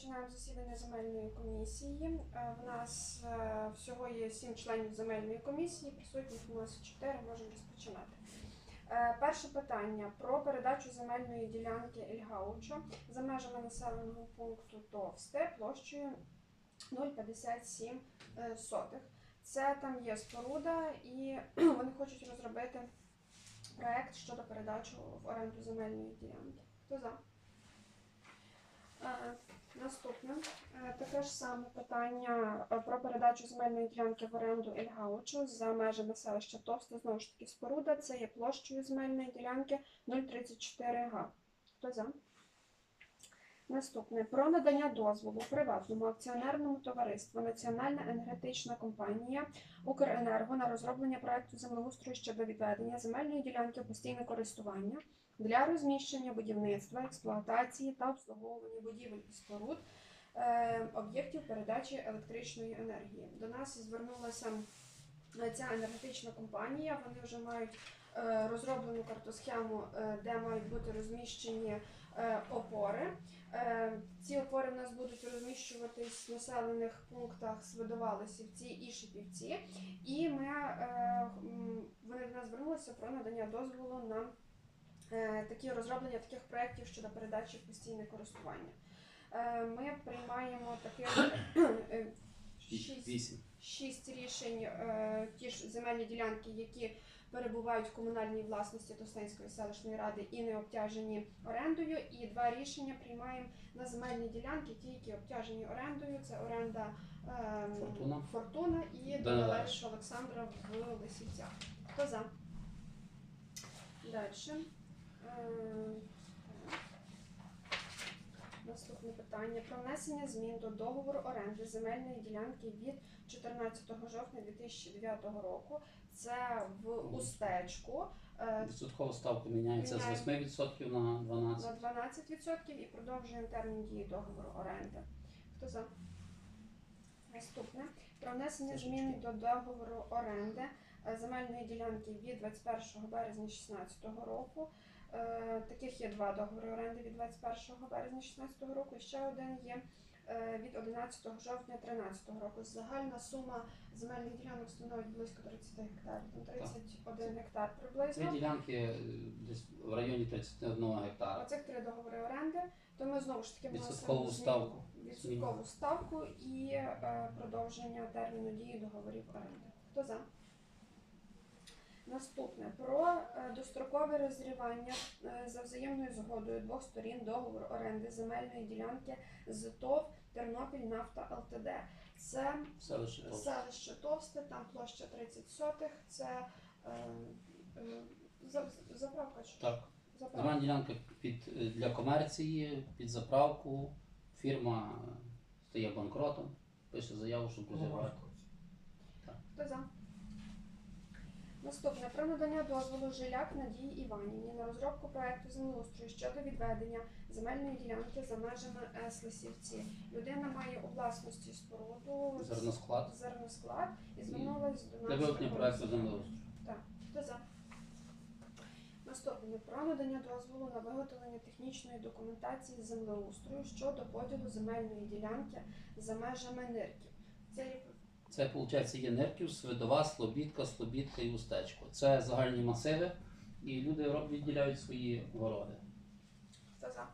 Розпочинаємо засідання земельної комісії. Е, В нас е, всього є сім членів земельної комісії, присутніх у нас чотири, можемо розпочинати. Е, Перше питання про передачу земельної ділянки Ільгаучо за межами населеного пункту Товсте площею 0,57 е, сотих. Це там є споруда, і вони хочуть розробити проект щодо передачі в оренду земельної ділянки. Хто за? Е, Наступне Е, таке ж саме питання е, про передачу земельної ділянки в оренду Ільгаучу за межами селища Товсте. Знову ж таки, споруда це є площею земельної ділянки 034 га. Хто за? Наступне про надання дозволу приватному акціонерному товариству Національна енергетична компанія Укренерго на розроблення проекту землеустрою щодо відведення земельної ділянки постійне користування для розміщення будівництва, експлуатації та обслуговування будівель і споруд е, об'єктів передачі електричної енергії. До нас звернулася е, ця енергетична компанія. Вони вже мають е, розроблену картосхему, де мають бути розміщені опори. Ці опори в нас будуть розміщуватись в населених пунктах Свидова, Лисівці і Шипівці. І ми вони до нас звернулися про надання дозволу на такі розроблення таких проєктів щодо передачі в постійне користування. Е, Ми приймаємо таких е, шість шість рішень, е, ті ж земельні ділянки, які перебувають в комунальній власності Тостанської селищної ради і не обтяжені орендою. І два рішення приймаємо на земельні ділянки, ті, які обтяжені орендою. Це оренда ем, Фортуна. Фортуна і. Данилевич Олександра в Лисівцях. Хто за? Далі. Наступне питання про внесення змін до договору оренди земельної ділянки від 14 жовтня 2009 року. Це в Устечку е, Відсоткова ставка міняється з 8% на 12%. на 12% і продовжуємо термін дії договору оренди. Хто за? Наступне про внесення змін до договору оренди е, земельної ділянки від 21 березня 2016 року. Е, Таких є два договори оренди від 21 березня 2016 року. І ще один є е, від 11 жовтня 2013 року. Загальна сума земельних ділянок становить близько 30 гектарів. Там 31 гектар Ці приблизно. ділянки е, десь в районі 31 гектара. Оцих три договори оренди, то ми знову ж таки Відсоткову ставку. Відсоткову ставку і продовження терміну дії договорів оренди. Хто за? Наступне про е, дострокове розривання е, за взаємною згодою двох сторін договору оренди земельної ділянки з ТОВ Тернопіль Нафта ЛТД. Це Селище Товсте. селище Товсте, там площа 30 сотих. Це е, е, заправка чи Так. заправка. Земельна ділянка під, е, для комерції, під заправку. Фірма стає банкротом, пише заяву, щоб розірвати. Хто за? Наступне про надання дозволу Жиляк Надії Іванівні на розробку проекту землеустрою щодо відведення земельної ділянки за межами Лисівці. Людина має у власності споруду Зерносклад. зерносклад і звернулась до нас. Виведення проекту землеустрою. Так, хто за? Наступне про надання дозволу на виготовлення технічної документації землеустрою щодо поділу земельної ділянки за межами нирків. Це є Це, виходить, є Нирків, Свидова, Слобідка, Слобідка і Устечко. Це загальні масиви, і люди відділяють свої городи. Хто за?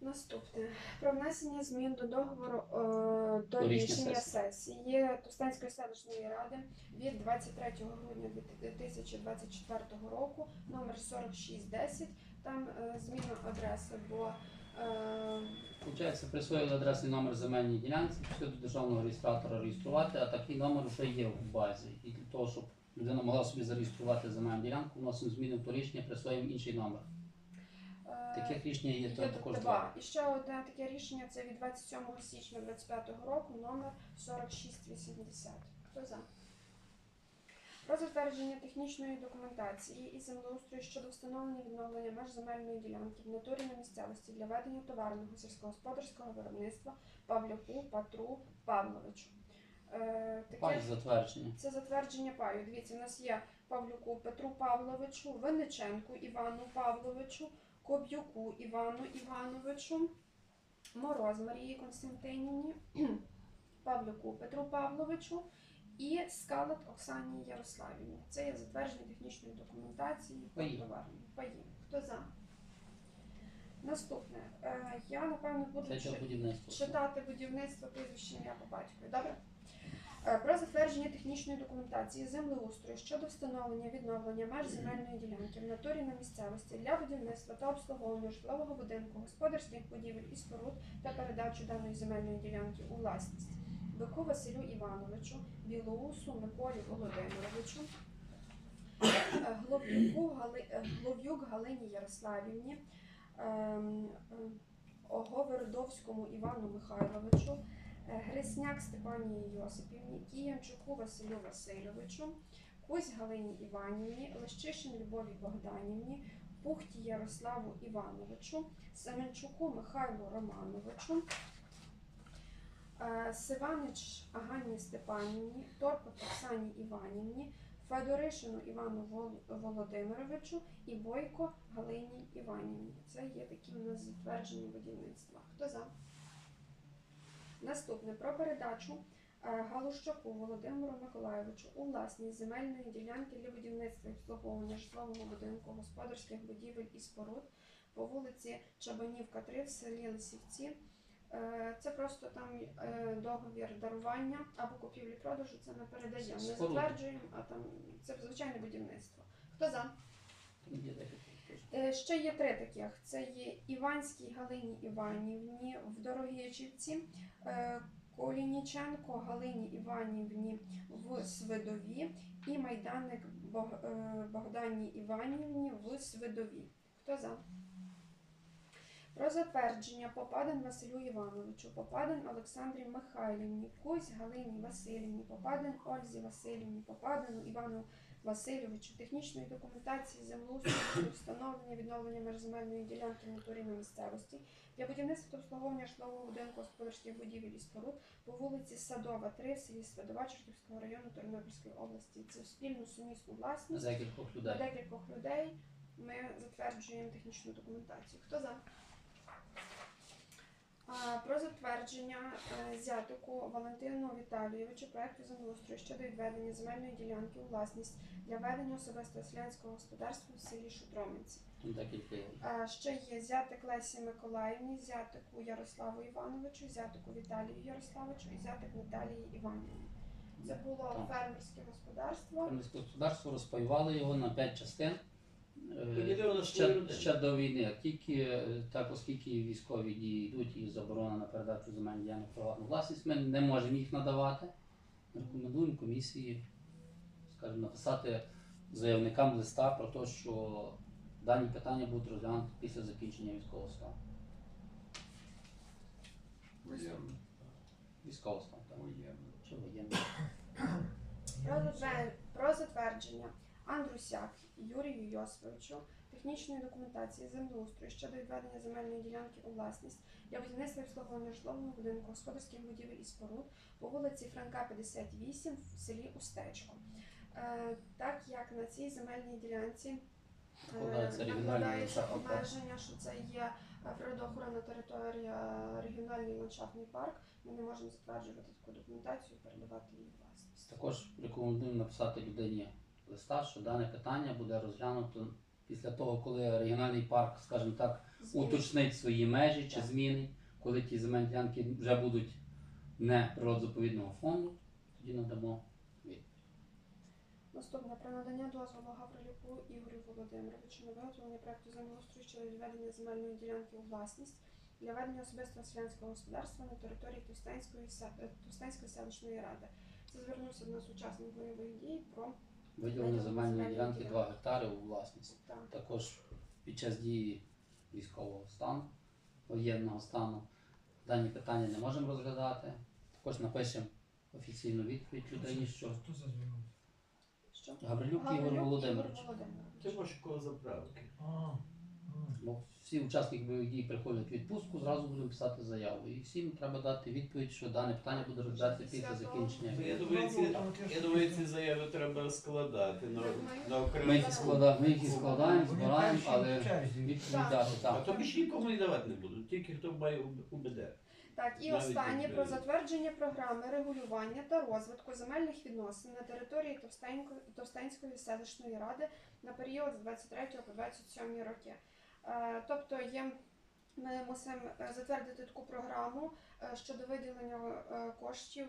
Наступне про внесення змін до договору е, до рішення сесії. сесії селищної ради від 23 грудня 2024 року, номер 4610. Там е, зміна адреси, бо Получається, присвоїли адресний номер земельній ділянці, пішли до державного реєстратора реєструвати, а такий номер вже є в базі. І для того, щоб людина могла собі зареєструвати земельну ділянку, вносимо зміни в то рішення, присвоїмо інший номер. е, Таких рішень є Є також два. І ще одне таке рішення це від 27 січня 2025 року, номер 4680. Хто за? Про затвердження технічної документації і землеустрою щодо встановлення відновлення меж земельної ділянки в натурі на місцевості для ведення товарного сільськогосподарського виробництва Павлюку Патру Павловичу. Е, таке Пай затвердження. це затвердження паю. Дивіться, у нас є Павлюку Петру Павловичу, Винниченку Івану Павловичу, Коб'юку Івану Івановичу, Мороз Марії Константинівні, Павлюку Петру Павловичу і Скалат Оксані Ярославівні. Це є затвердження технічної документації по Паї. Паї. Хто за? Наступне. Е, Я напевно буду Це чи- для будівництва. читати будівництво прізвище ім'я по батькові. Добре? Е, Про затвердження технічної документації землеустрою щодо встановлення відновлення меж земельної ділянки в натурі на місцевості для будівництва та обслуговування житлового будинку, господарських будівель і споруд та передачу даної земельної ділянки у власність. Бику Василю Івановичу, Білоусу Миколі Володимировичу, Глов'юк Галині Ярославівні, ем, Оговердовському Івану Михайловичу, е, Грисняк Степанії Йосипівні, Кіянчуку Василю Васильовичу, Кузь Галині Іванівні, Лещишин Любові Богданівні, Пухті Ярославу Івановичу, Семенчуку Михайлу Романовичу, Сиванич Агані Степанівні, Торпот Оксані Іванівні, Федоришину Івану Володимировичу і Бойко Галині Іванівні. Це є такі у нас затверджені будівництва. Хто за? Наступне про передачу е, Галущаку Володимиру Миколайовичу у власність земельної ділянки для будівництва і обслуговування житлового будинку, господарських будівель і споруд по вулиці Чабанівка 3 в селі Лисівці. Е, Це просто там е, договір дарування або купівлі-продажу. Це ми передаємо. Не затверджуємо, а там це звичайне будівництво. Хто за? Е, Ще є три таких: це є Іванській Галині Іванівні в Дорогичівці, Колініченко Галині Іванівні в Свидові і Майданик е, Богдані Іванівні в Свидові. Хто за? Про затвердження Попадин Василю Івановичу, Попадин Олександрі Михайлівні, Кузь Галині Васильівні, Попадин Ользі Васильівні, Попадину Івану Васильовичу, технічної документації землеустрою встановлення відновлення межземельної ділянки натурі на місцевості для будівництва та обслуговування житлового будинку господарських будівель і споруд по вулиці Садова, 3 в селі Свидова Чортівського району Тернопільської області. Це спільну сумісну власність декількох людей. декількох людей. Ми затверджуємо технічну документацію. Хто за? Про затвердження е, зятику Валентину Віталійовичу проекту землеустрою щодо відведення земельної ділянки у власність для ведення особистого селянського господарства в селі Шутроминці. Ще є зятик Лесі Миколаївні, зятику Ярославу Івановичу, зятику Віталію Ярославовичу і зятик Наталії Іванівні. Це було Так. фермерське господарство. Фермерське господарство розпаювали його на 5 частин. Е, Поділили свої Ще, ще до війни. А Тільки е, так, оскільки військові дії йдуть і заборона на передачу земельних ділянок приватну власність, ми не можемо їх надавати. Рекомендуємо комісії, скажімо, написати заявникам листа про те, що дані питання будуть розглянути після закінчення військового стану. Воєнно. Військового стану, так. Воєнно. Чи воєнний. Про затвердження Андрусяк Юрію Йосифовичу технічної документації землеустрою щодо відведення земельної ділянки у власність для будівництва обслуговування житлового будинку господарських будівель і споруд по вулиці Франка 58 в селі Устечко. Е, так як на цій земельній ділянці е, Накладається регіональний накладається ландшафтний парк. обмеження, що це є е, природоохоронна територія, регіональний ландшафтний парк, ми не можемо затверджувати таку документацію і передавати її у власність. Також рекомендуємо написати людині листа, що дане питання буде розглянуто після того, коли регіональний парк, скажімо так, уточнить свої межі чи зміни, коли ті земельні ділянки вже будуть не природозаповідного фонду, тоді надамо Наступне про надання дозволу Гаврилюку Ігорю Володимировичу на виготовлення проекту землеустрою щодо відведення земельної ділянки у власність для ведення особистого селянського господарства на території Товстенської, се- е, селищної ради. Це звернувся до нас учасник бойових дій про виділення земельної ділянки ділянки. 2 гектари у власність. так. Також під час дії військового стану, воєнного стану, дані питання не можемо розглядати. Також напишемо офіційну відповідь людині, що Хто за звернувся? Що? Гаврилюк Ігор Володимирович. Володимирович. Це важко заправки. А. Бо всі учасники бойових дій приходять в відпустку, зразу будемо писати заяву. І всім треба дати відповідь, що дане питання буде розглядати після закінчення. Ну, Я думаю, ці, я думаю, ці заяви треба складати на, на Ми окремі. їх і складаємо, ми їх і складаємо, збираємо, але відповідь Так. дати А так. то більше нікому і давати не будуть, тільки хто має УБД. Так, і Навіть останнє якби- про затвердження програми регулювання та розвитку земельних відносин на території Товстенько- Товстенської селищної ради на період з 23 по 27 роки. Е, Тобто є, ми мусимо е, затвердити таку програму е, щодо виділення коштів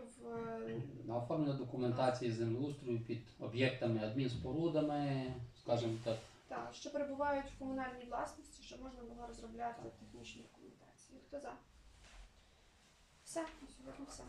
На оформлення документації землеустрою під об'єктами, адмінспорудами, скажімо так. та, що перебувають в комунальній власності, щоб можна було розробляти технічні документації. Хто за? Все, на сьогодні все.